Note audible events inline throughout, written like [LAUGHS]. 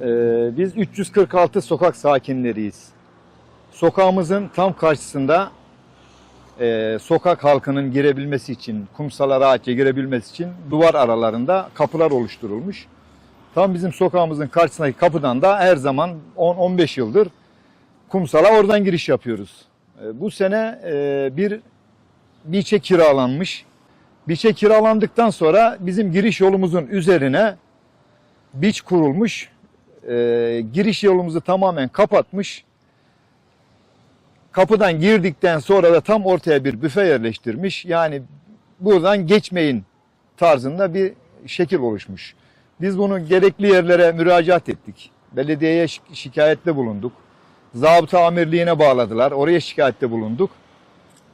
Ee, biz 346 sokak sakinleriyiz. Sokağımızın tam karşısında e, sokak halkının girebilmesi için, kumsala rahatça girebilmesi için duvar aralarında kapılar oluşturulmuş. Tam bizim sokağımızın karşısındaki kapıdan da her zaman 10-15 yıldır kumsala oradan giriş yapıyoruz. E, bu sene e, bir biçe kiralanmış. Biçe kiralandıktan sonra bizim giriş yolumuzun üzerine biç kurulmuş. E, giriş yolumuzu tamamen kapatmış. Kapıdan girdikten sonra da tam ortaya bir büfe yerleştirmiş. Yani buradan geçmeyin tarzında bir şekil oluşmuş. Biz bunu gerekli yerlere müracaat ettik. Belediyeye şi- şikayette bulunduk. Zabıta amirliğine bağladılar. Oraya şikayette bulunduk.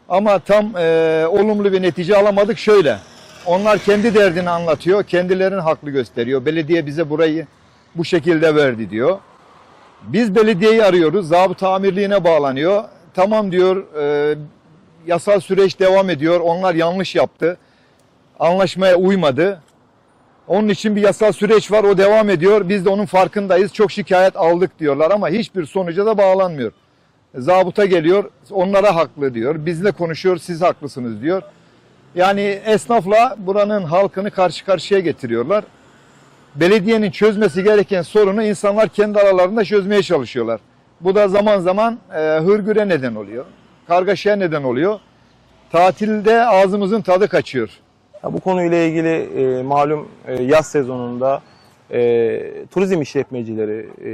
Ama tam e, olumlu bir netice alamadık. Şöyle, onlar kendi derdini anlatıyor, kendilerini haklı gösteriyor. Belediye bize burayı bu şekilde verdi diyor. Biz belediyeyi arıyoruz, zabıta amirliğine bağlanıyor. Tamam diyor, e, yasal süreç devam ediyor. Onlar yanlış yaptı. Anlaşmaya uymadı. Onun için bir yasal süreç var, o devam ediyor. Biz de onun farkındayız. Çok şikayet aldık diyorlar ama hiçbir sonuca da bağlanmıyor. Zabıta geliyor, onlara haklı diyor. Bizle konuşuyor, siz haklısınız diyor. Yani esnafla buranın halkını karşı karşıya getiriyorlar. Belediyenin çözmesi gereken sorunu insanlar kendi aralarında çözmeye çalışıyorlar. Bu da zaman zaman e, hırgüre neden oluyor. Kargaşaya neden oluyor. Tatilde ağzımızın tadı kaçıyor. Ya bu konuyla ilgili e, malum e, yaz sezonunda e, turizm işletmecileri, e,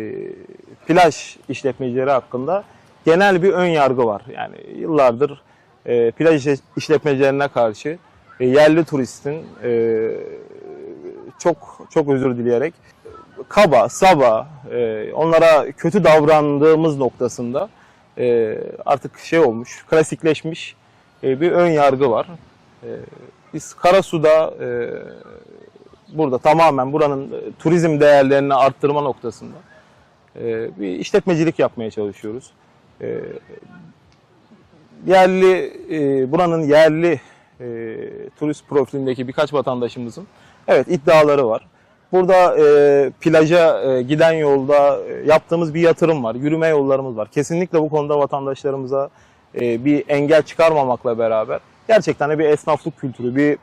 plaj işletmecileri hakkında genel bir ön yargı var. Yani yıllardır e, plaj işletmecilerine karşı e, yerli turistin e, çok çok özür dileyerek kaba, saba, e, onlara kötü davrandığımız noktasında e, artık şey olmuş, klasikleşmiş e, bir ön yargı var. E, biz Karasu'da e, burada tamamen buranın e, turizm değerlerini arttırma noktasında e, bir işletmecilik yapmaya çalışıyoruz. E, yerli e, buranın yerli e, turist profilindeki birkaç vatandaşımızın evet iddiaları var. Burada e, plaja e, giden yolda e, yaptığımız bir yatırım var. Yürüme yollarımız var. Kesinlikle bu konuda vatandaşlarımıza e, bir engel çıkarmamakla beraber gerçekten de bir esnaflık kültürü, bir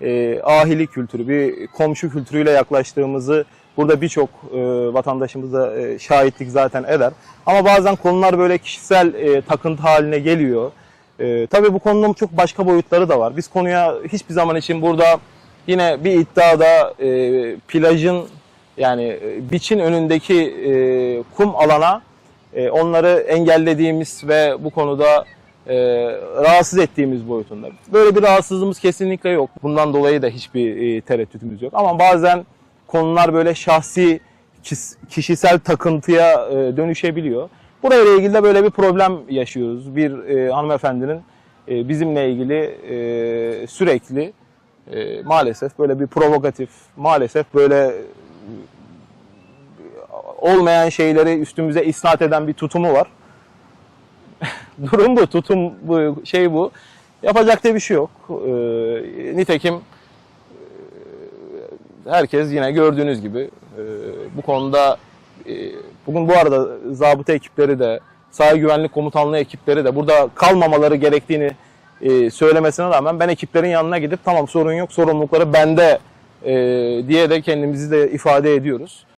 e, ahili kültürü, bir komşu kültürüyle yaklaştığımızı burada birçok e, vatandaşımız da e, şahitlik zaten eder. Ama bazen konular böyle kişisel e, takıntı haline geliyor. E, tabii bu konunun çok başka boyutları da var. Biz konuya hiçbir zaman için burada yine bir iddiada e, plajın yani e, biçin önündeki e, kum alana e, onları engellediğimiz ve bu konuda e, rahatsız ettiğimiz boyutunda. Böyle bir rahatsızlığımız kesinlikle yok. Bundan dolayı da hiçbir e, tereddütümüz yok. Ama bazen konular böyle şahsi, kişisel takıntıya e, dönüşebiliyor. Burayla ilgili de böyle bir problem yaşıyoruz. Bir e, hanımefendinin e, bizimle ilgili e, sürekli e, maalesef böyle bir provokatif, maalesef böyle e, olmayan şeyleri üstümüze isnat eden bir tutumu var. [LAUGHS] Durum bu, tutum bu, şey bu. Yapacak da bir şey yok. Ee, nitekim e, herkes yine gördüğünüz gibi e, bu konuda e, bugün bu arada zabıta ekipleri de sahil güvenlik komutanlığı ekipleri de burada kalmamaları gerektiğini e, söylemesine rağmen ben ekiplerin yanına gidip tamam sorun yok sorumlulukları bende e, diye de kendimizi de ifade ediyoruz.